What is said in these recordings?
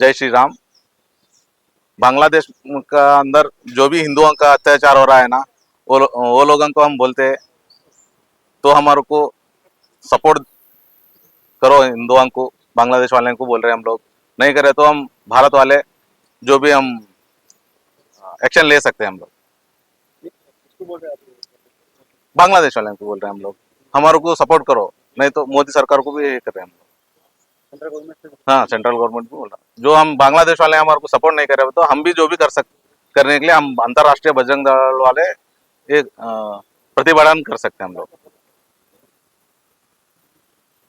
जय श्री राम। बांग्लादेश का अंदर जो भी हिंदुओं का अत्याचार हो रहा है ना, वो वो लोगों को हम बोलते हैं तो हमारे को सपोर्ट करो हिंदुओं को, बांग्लादेश वाले को बोल रहे हैं हम लोग। नहीं करे तो हम भारत वाले जो भी हम एक्शन ले सकते हैं हम लोग। बांग्लादेश वाले को बोल रहे हैं हम लोग। हमारे को सपोर्ट करो, नहीं तो मोदी सरकार को भी ये कर रहे हैं हम लोग सेंट्रल गवर्नमेंट से हाँ सेंट्रल गवर्नमेंट भी बोल रहा है। जो हम बांग्लादेश वाले हमारे को सपोर्ट नहीं कर रहे तो हम भी जो भी कर सक करने के लिए हम अंतर्राष्ट्रीय बजरंग दल वाले एक अ, प्रतिभटन कर सकते हैं हम लोग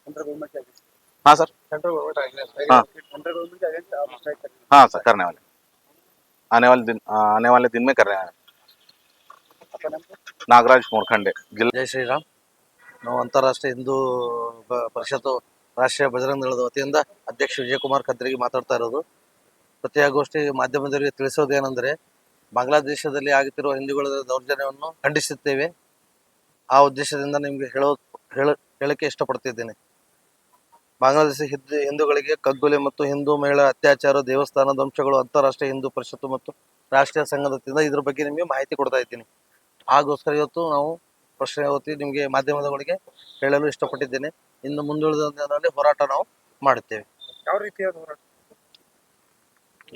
सेंट्रल गवर्नमेंट के अगेंस्ट हाँ सर सेंट्रल गवर्नमेंट अगेंस्ट हाँ। सेंट्रल गवर्नमेंट के अगेंस्ट आप स्ट्राइक कर हाँ सर करने वाले आने वाले दिन अ, आने वाले दिन में कर रहे हैं आपका नाम क्या नागराज मोरखंडे जिला ಜೈ ಶ್ರೀರಾಮ್ ನಾವು ಅಂತಾರಾಷ್ಟ್ರೀಯ ಹಿಂದೂ ಬ- ಪರಿಷತ್ತು ರಾಷ್ಟ್ರೀಯ ಬಜರಂಗ ದಳದ ವತಿಯಿಂದ ಅಧ್ಯಕ್ಷ ವಿಜಯಕುಮಾರ್ ಖದ್ರಿಗೆ ಮಾತಾಡ್ತಾ ಇರೋದು. ಪತ್ರಿಕಾಗೋಷ್ಠಿ ಮಾಧ್ಯಮದವರಿಗೆ ತಿಳಿಸೋದೇನೆಂದರೆ ಬಾಂಗ್ಲಾದೇಶದಲ್ಲಿ ಆಗುತ್ತಿರುವ ಹಿಂದೂಗಳ ದೌರ್ಜನ್ಯವನ್ನು ಖಂಡಿಸುತ್ತೇವೆ. ಆ ಉದ್ದೇಶದಿಂದ ನಿಮಗೆ ಹೇಳೋ, ಹೇಳ, ಹೇಳಕ್ಕೆ ಇಷ್ಟಪಡ್ತಿದ್ದೇನೆ. ಬಾಂಗ್ಲಾದೇಶ ಹಿಂದೂ, ಹಿಂದೂಗಳಿಗೆ ಕಗ್ಗೊಲೆ ಮತ್ತು ಹಿಂದೂ ಮಹಿಳಾ ಅತ್ಯಾಚಾರ, ದೇವಸ್ಥಾನ ಧ್ವಂಸಗಳು, ಅಂತಾರಾಷ್ಟ್ರೀಯ ಹಿಂದೂ ಪರಿಷತ್ತು ಮತ್ತು ರಾಷ್ಟ್ರೀಯ ಸಂಘದ ಇದ್ರ ಬಗ್ಗೆ ನಿಮಗೆ ಮಾಹಿತಿ ಕೊಡ್ತಾ ಇದ್ದೀನಿ. ಹಾಗೋಸ್ಕರ ಇವತ್ತು ನಾವು ಪ್ರಶ್ನೆ ಹೊತ್ತಿ ನಿಮಗೆ ಮಾಧ್ಯಮದವರಿಗೆ ಹೇಳಲು ಇಷ್ಟಪಟ್ಟಿದ್ದೇನೆ. ಇನ್ನು ಮುಂದುಳಿದ ದಿನದಲ್ಲಿ ಹೋರಾಟ ನಾವು ಮಾಡುತ್ತೇವೆ. ಯಾವ ರೀತಿಯ ಹೋರಾಟ?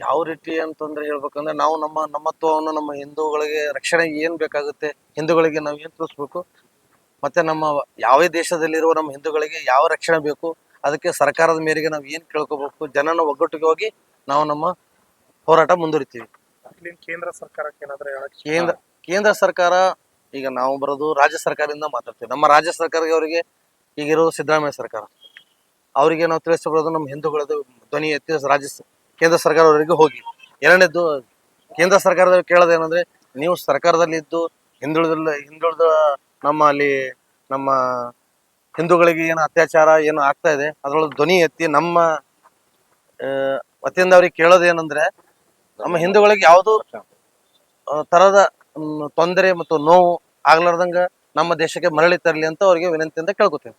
ಯಾವ ರೀತಿ ಅಂತಂದ್ರೆ ಹೇಳ್ಬೇಕಂದ್ರೆ ನಾವು ನಮ್ಮ ನಮ್ಮತ್ವವನ್ನು ನಮ್ಮ ಹಿಂದೂಗಳಿಗೆ ರಕ್ಷಣೆ ಏನ್ ಬೇಕಾಗುತ್ತೆ ಹಿಂದೂಗಳಿಗೆ ನಾವು ಏನ್ ತಿಳಿಸ್ಬೇಕು ಮತ್ತೆ ನಮ್ಮ ಯಾವೇ ದೇಶದಲ್ಲಿರುವ ನಮ್ಮ ಹಿಂದೂಗಳಿಗೆ ಯಾವ ರಕ್ಷಣೆ ಬೇಕು ಅದಕ್ಕೆ ಸರ್ಕಾರದ ಮೇರೆಗೆ ನಾವು ಏನ್ ಕೇಳ್ಕೋಬೇಕು ಜನನ ಒಗ್ಗಟ್ಟಿಗೆ ಹೋಗಿ ನಾವು ನಮ್ಮ ಹೋರಾಟ ಮುಂದುವರಿತೀವಿ. ಕೇಂದ್ರ ಸರ್ಕಾರಕ್ಕೆ ಏನಾದ್ರೂ ಕೇಂದ್ರ ಕೇಂದ್ರ ಸರ್ಕಾರ ಈಗ ನಾವು ಬರೋದು ರಾಜ್ಯ ಸರ್ಕಾರದಿಂದ ಮಾತಾಡ್ತೀವಿ. ನಮ್ಮ ರಾಜ್ಯ ಸರ್ಕಾರ ಅವರಿಗೆ ಈಗಿರೋ ಸಿದ್ದರಾಮಯ್ಯ ಸರ್ಕಾರ. ಅವರಿಗೆ ನಾವು ತಿಳಿಸಬಾರದು ನಮ್ಮ ಹಿಂದೂಗಳದ್ದು ಧ್ವನಿ ಎತ್ತಿ ರಾಜ್ಯ ಕೇಂದ್ರ ಸರ್ಕಾರವರಿಗೆ ಹೋಗಿ. ಎರಡನೇದು ಕೇಂದ್ರ ಸರ್ಕಾರದವ್ರು ಕೇಳೋದೇನಂದ್ರೆ ನೀವು ಸರ್ಕಾರದಲ್ಲಿ ಇದ್ದು ಹಿಂದುಳಿದ ಹಿಂದುಳಿದ ನಮ್ಮ ಅಲ್ಲಿ ನಮ್ಮ ಹಿಂದೂಗಳಿಗೆ ಏನು ಅತ್ಯಾಚಾರ ಏನು ಆಗ್ತಾ ಇದೆ, ಅದರೊಳಗೆ ಧ್ವನಿ ಎತ್ತಿ ನಮ್ಮ ವತಿಯಿಂದ ಅವ್ರಿಗೆ ಕೇಳೋದೇನಂದ್ರೆ ನಮ್ಮ ಹಿಂದೂಗಳಿಗೆ ಯಾವುದು ತರದ ತೊಂದರೆ ಮತ್ತು ನೋವು ಆಗ್ಲಾರ್ದಂಗ ನಮ್ಮ ದೇಶಕ್ಕೆ ಮರಳಿ ತರಲಿ ಅಂತ ಅವರಿಗೆ ವಿನಂತಿಯಿಂದ ಕೇಳ್ಕೊತೇವೆ.